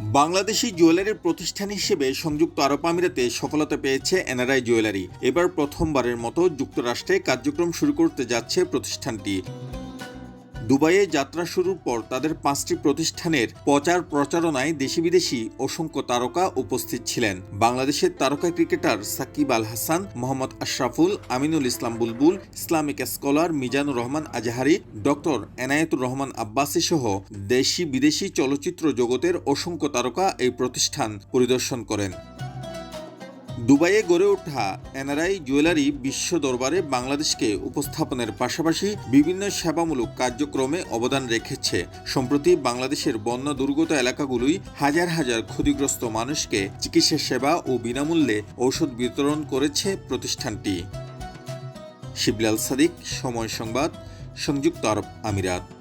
Bangladeshi jewellery প্রতিষ্ঠান হিসেবে সংযুক্ত আরব আমিরাতে সফলতা পেয়েছে এনআরআই জুয়েলারি। এবার প্রথমবারের মতো যুক্তরাষ্ট্রে কার্যক্রম শুরু করতে যাচ্ছে প্রতিষ্ঠানটি। দুবাইয়ে যাত্রা শুরুর পর তাদের পাঁচটি প্রতিষ্ঠানের প্রচার প্রচারণায় দেশি বিদেশি অসংখ্য তারকা উপস্থিত ছিলেন। বাংলাদেশের তারকা cricketer Shakib Al Hasan, Mohammad Ashraful, Aminul Islam Bulbul, Islamic scholar Mizanur Rahman Azhari, doctor Enayetur Rahman Abbasi সহ দেশি বিদেশি চলচ্চিত্র জগতের অসংখ্য তারকা এই প্রতিষ্ঠান পরিদর্শন করেন। দুবাইয়ে গড়ে ওঠা এনআরআই জুয়েলারি বিশ্ব দরবারে বাংলাদেশকে উপস্থাপনের পাশাপাশি বিভিন্ন সেবামূলক কার্যক্রমে অবদান রেখেছে। সম্প্রতি বাংলাদেশের বন্যা দুর্গত এলাকাগুলোই হাজার হাজার ক্ষতিগ্রস্ত মানুষকে চিকিৎসা সেবা ও বিনামূল্যে ঔষধ বিতরণ করেছে প্রতিষ্ঠানটি। শিবলাল সাদিক, সময় সংবাদ, সংযুক্ত আরব আমিরাত।